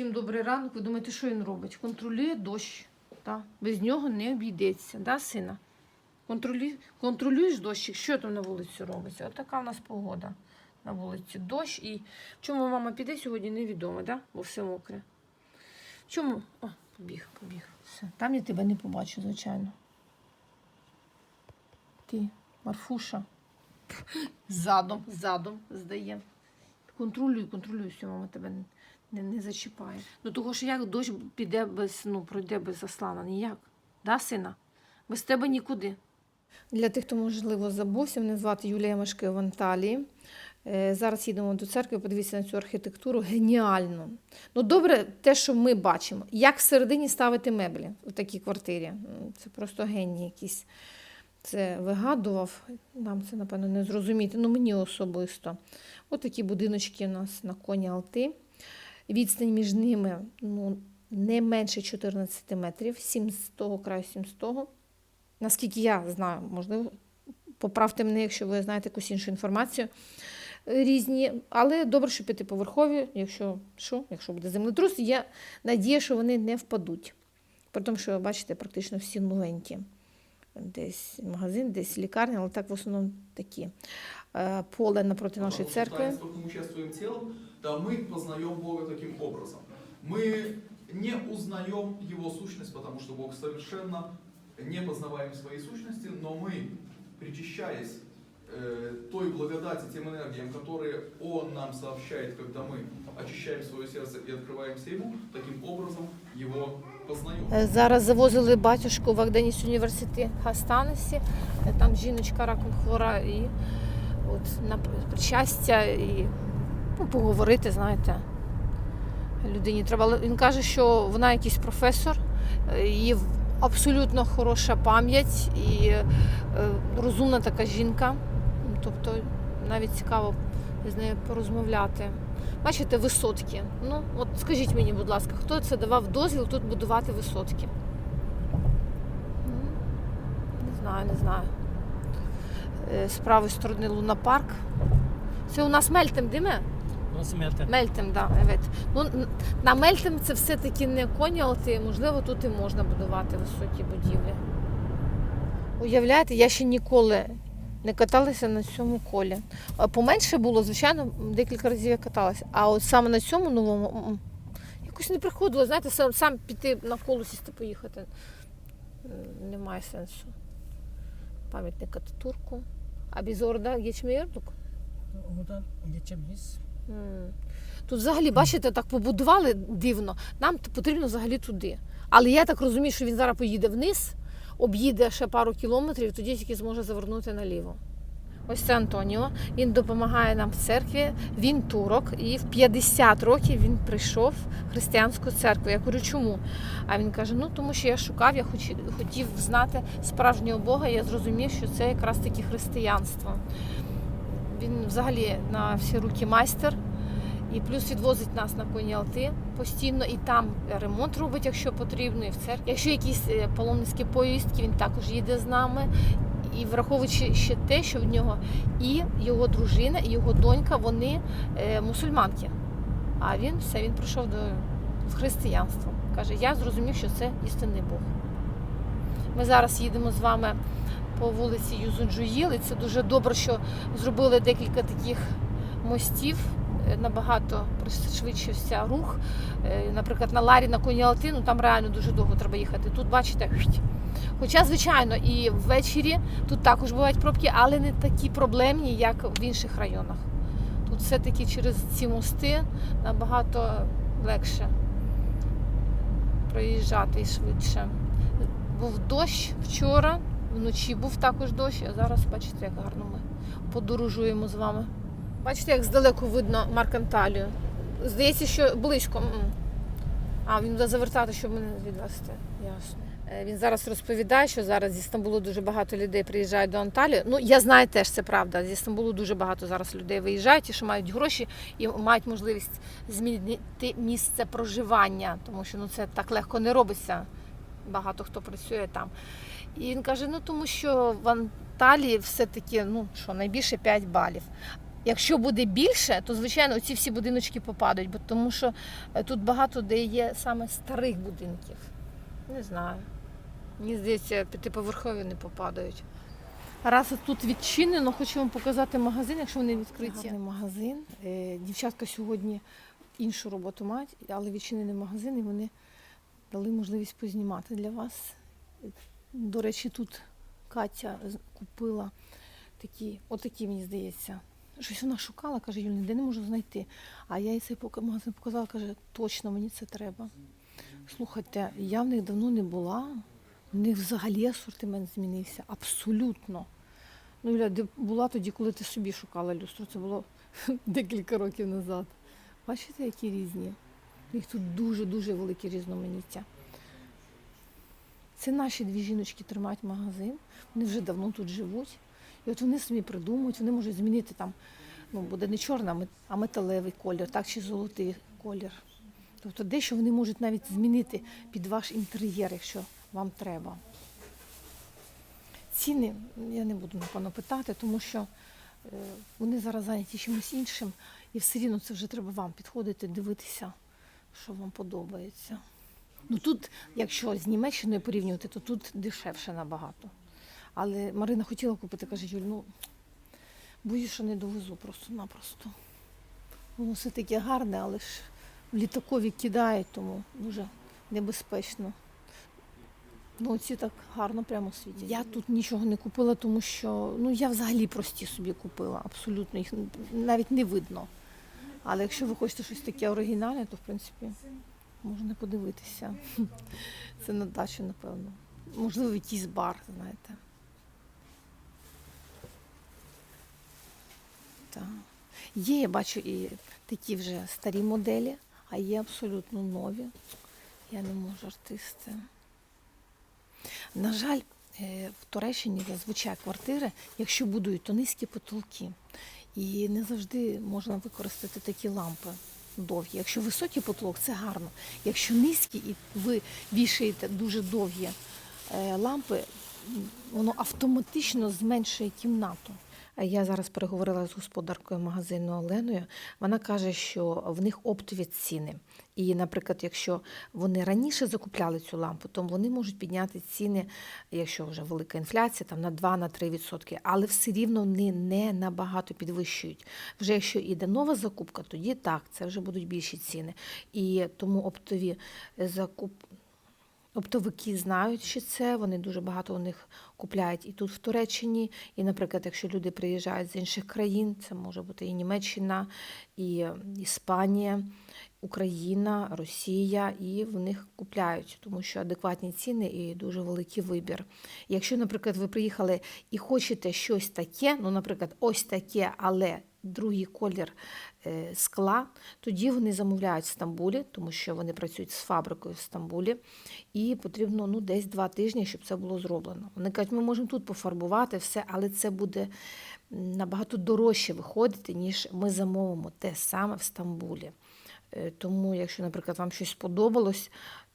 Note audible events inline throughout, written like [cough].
Всім добрий ранок. Ви думаєте, що він робить? Контролює дощ. Та? Без нього не обійдеться, да, сина? Контролю... Контролюєш дощик, що там на вулиці робиться? От така в нас погода на вулиці. Дощ і чому мама піде сьогодні, невідомо, да? бо все мокре. Чому? О, побіг, побіг. Все. Там я тебе не побачу, звичайно. Ти, Марфуша. [laughs] Задом, задом здає. Контролюй, контролюй, все, мама тебе не, не, не зачіпає. Ну того що як дощ піде без, ну, пройде без Аслана, ніяк. Да, сина? Без тебе нікуди. Для тих, хто, можливо, забувся, мене звати Юлія Мешки в Анталії. Е, Зараз їдемо до церкви, подивіться на цю архітектуру. Геніально. Ну, добре, те, що ми бачимо. Як всередині ставити меблі в такій квартирі. Це просто геній якийсь. Це вигадував. Нам це, напевно, не зрозуміти. Ну, мені особисто. Ось такі будиночки у нас на коні Алти. Відстань між ними ну, не менше 14 метрів, 7 з того краю, 7 з того. Наскільки я знаю, можливо, поправте мене, якщо ви знаєте якусь іншу інформацію. е, Різні, але добре, що п'ятиповерхові, якщо що, якщо буде землетрус, є надія, що вони не впадуть. При тому, що, ви бачите, практично всі новенькі Десь магазин, десь лікарня, але так в основному такі. Е, Поле напроти нашої Вот церкви. таинство, мы участвуем телом, да мы познаем Бога таким образом. Мы не узнаем Его сущность, потому что Бог совершенно не познаваем своей сущности, но мы, причащаясь э, той благодати, тем энергиям, которые Он нам сообщает, когда мы очищаем свое сердце и открываемся Ему, таким образом Его познаем. Е, Зараз завозили батюшку в Агденіс університет Хастанесі. Е, Там жіночка раком хвора і от на причастя і ну, поговорити, знаєте. Людині треба. Він каже, що вона якийсь професор, е, її абсолютно хороша пам'ять і е, розумна така жінка. Тобто навіть цікаво з нею порозмовляти. Бачите, висотки. Ну, от скажіть мені, будь ласка, хто це давав дозвіл тут будувати висотки? Не знаю, не знаю. Е, З правої сторони лунапарк. Це у нас Мельтем, диме? Nasıl Meltem? Мельтем, Мельтем, да, evet. Ну, на Мельтем це все-таки не конялти, можливо, тут і можна будувати високі будівлі. Уявляєте, я ще ніколи не каталася на цьому колі. Поменше було, звичайно, декілька разів я каталася. А от саме на цьому новому якось не приходило, знаєте, сам, сам піти на коло сісти поїхати. Немає сенсу. Пам'ятник Ататурку. А geçemeyiz. М. Тут взагалі, бачите, так побудували дивно. Нам потрібно взагалі туди. Але я так розумію, що він зараз поїде вниз, об'їде ще пару кілометрів, тоді тільки зможе завернути наліво. Ось це Антоніо. Він допомагає нам в церкві. Він турок, і в 50 років він прийшов в християнську церкву. Я говорю, чому? А він каже: ну тому що я шукав, я хотів знати справжнього Бога. і Я зрозумів, що це якраз таки християнство. Він взагалі на всі руки майстер. І плюс відвозить нас на коні Алти постійно, і там ремонт робить, якщо потрібно, і в церкві. Якщо якісь е, паломницькі поїздки, він також їде з нами. І враховуючи ще те, що в нього і його дружина, і його донька, вони е, мусульманки. А він все, він прийшов до в християнство. Каже, я зрозумів, що це істинний Бог. Ми зараз їдемо з вами по вулиці Юзунджуїл, і це дуже добре, що зробили декілька таких мостів. Набагато пришвидшився рух. Е, Наприклад, на Ларі на коні Алтину там реально дуже довго треба їхати. Тут, бачите, хоча, звичайно, і ввечері тут також бувають пробки, але не такі проблемні, як в інших районах. Тут все-таки через ці мости набагато легше проїжджати і швидше. Був дощ вчора, вночі був також дощ, а зараз бачите, як гарно ми подорожуємо з вами. Бачите, як здалеку видно Марканталію. Здається, що близько. А, він буде завертати, щоб мене відвести. Ясно. Е, Він зараз розповідає, що зараз зі Стамбулу дуже багато людей приїжджають до Анталії. Ну, я знаю теж це правда. Зі Стамбулу дуже багато зараз людей виїжджають, і що мають гроші і мають можливість змінити місце проживання, тому що ну, це так легко не робиться. Багато хто працює там. І він каже: ну тому що в Анталії все-таки ну, що, найбільше 5 балів. Якщо буде більше, то звичайно ці всі будиночки попадуть, бо тому що е, тут багато де є саме старих будинків. Не знаю. Мені здається, п'ятиповерхові не попадають. Раз тут відчинено, хочу вам показати магазин, якщо вони відкриті. Гарний магазин. Е, Дівчатка сьогодні іншу роботу мають, але відчинений магазин, і вони дали можливість познімати для вас. До речі, тут Катя купила такі, отакі, мені здається. Щось вона шукала, каже, Юль, ніде не можу знайти. А я їй цей магазин показала, каже, точно мені це треба. Слухайте, я в них давно не була. В них взагалі асортимент змінився. Абсолютно. Ну, Юля, де була тоді, коли ти собі шукала люстру. Це було [laughs] декілька років назад. Бачите, які різні? У них тут дуже-дуже велике різноманіття. Це наші дві жіночки тримають магазин. Вони вже давно тут живуть. І от вони собі придумують, вони можуть змінити там, ну, буде не чорна, а металевий колір, так, чи золотий колір. Тобто дещо вони можуть навіть змінити під ваш інтер'єр, якщо вам треба. Ціни я не буду напевно питати, тому що е, вони зараз зайняті чимось іншим, і все рівно це вже треба вам підходити, дивитися, що вам подобається. Ну тут, якщо з Німеччиною порівнювати, то тут дешевше набагато. Але Марина хотіла купити, каже, Юль, ну боюсь, що не довезу просто-напросто. Воно все таке гарне, але ж в літакові кидають, тому дуже небезпечно. Ну, ці так гарно прямо світять. Я тут нічого не купила, тому що ну я взагалі прості собі купила. Абсолютно їх навіть не видно. Але якщо ви хочете щось таке оригінальне, то в принципі можна подивитися. [laughs] Це на дачу, напевно. Можливо, якийсь бар, знаєте. Так. Є, я бачу, і такі вже старі моделі, а є абсолютно нові. Я не можу артисти. На жаль, е, в Туреччині зазвичай квартири, якщо будують, то низькі потолки. І не завжди можна використати такі лампи довгі. Якщо високий потолок, це гарно. Якщо низький і ви вішаєте дуже довгі е, лампи, воно автоматично зменшує кімнату. Я зараз переговорила з господаркою магазину Оленою. Вона каже, що в них оптові ціни. І, наприклад, якщо вони раніше закупляли цю лампу, то вони можуть підняти ціни, якщо вже велика інфляція, там на 2-3 відсотки, але все рівно вони не набагато підвищують. Вже якщо іде нова закупка, тоді так, це вже будуть більші ціни. І тому оптові закуп. Оптовики знають, що це, вони дуже багато у них купляють і тут в Туреччині. І, наприклад, якщо люди приїжджають з інших країн, це може бути і Німеччина, і Іспанія, Україна, Росія, і в них купляють, тому що адекватні ціни і дуже великий вибір. Якщо, наприклад, ви приїхали і хочете щось таке, ну, наприклад, ось таке, але другий колір е, скла, тоді вони замовляють в Стамбулі, тому що вони працюють з фабрикою в Стамбулі, і потрібно ну, десь два тижні, щоб це було зроблено. Вони кажуть, ми можемо тут пофарбувати все, але це буде набагато дорожче виходити, ніж ми замовимо те саме в Стамбулі. Е, Тому, якщо, наприклад, вам щось сподобалось,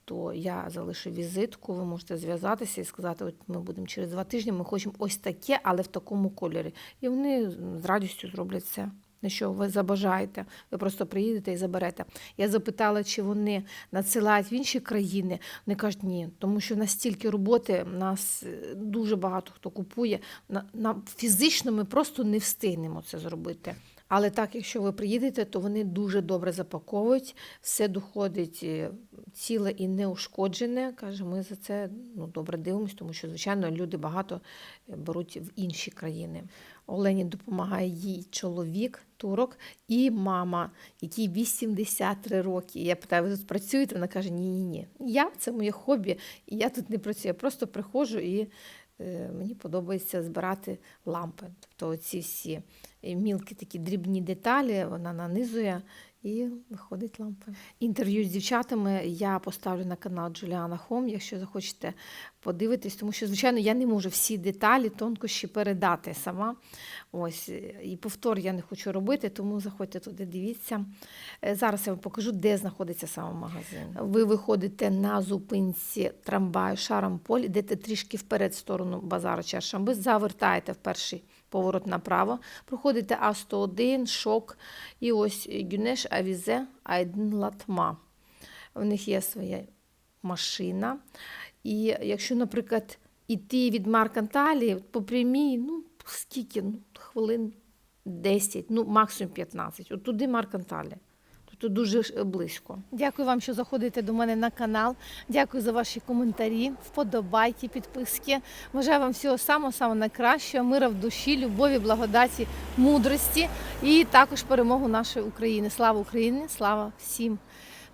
то я залишу візитку, ви можете зв'язатися і сказати, от ми будемо через два тижні, ми хочемо ось таке, але в такому кольорі. І вони з радістю зроблять це. На що ви забажаєте, ви просто приїдете і заберете. Я запитала, чи вони надсилають в інші країни. Вони кажуть, ні, тому що настільки роботи нас е, дуже багато хто купує. На, на фізично ми просто не встигнемо це зробити. Але так, якщо ви приїдете, то вони дуже добре запаковують, все доходить е, ціле і неушкоджене. Каже, ми за це ну, добре дивимося, тому що, звичайно, люди багато е, беруть в інші країни. Олені допомагає їй чоловік, турок і мама, якій 83 роки. Я питаю, ви тут працюєте? Вона каже: ні, ні, ні. Я це моє хобі, і я тут не працюю. Я просто приходжу і мені подобається збирати лампи. Тобто ці всі е, мілкі такі дрібні деталі вона нанизує і виходить лампа. Інтерв'ю з дівчатами я поставлю на канал Джуліана Хом, якщо захочете подивитись, тому що, звичайно, я не можу всі деталі, тонкощі передати сама. Ось, і повтор я не хочу робити, тому заходьте туди, дивіться. Е, Зараз я вам покажу, де знаходиться саме магазин. Ви виходите на зупинці трамваю Шарамполь, йдете трішки вперед в сторону базару Чаршамби, завертаєте в перший поворот направо. Проходите А101, шок і ось Гюнеш Авізе Айден Латма. В них є своя машина. І якщо, наприклад, іти від Марканталі по прямій, ну скільки? Ну, хвилин 10, ну максимум 15. От туди Марканталі. Тобто дуже близько. Дякую вам, що заходите до мене на канал. Дякую за ваші коментарі, вподобайки, підписки. Бажаю вам всього самого самого найкращого, мира в душі, любові, благодаті, мудрості і також перемогу нашої України. Слава Україні! Слава всім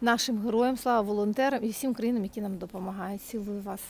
нашим героям, слава волонтерам і всім країнам, які нам допомагають. Цілую вас.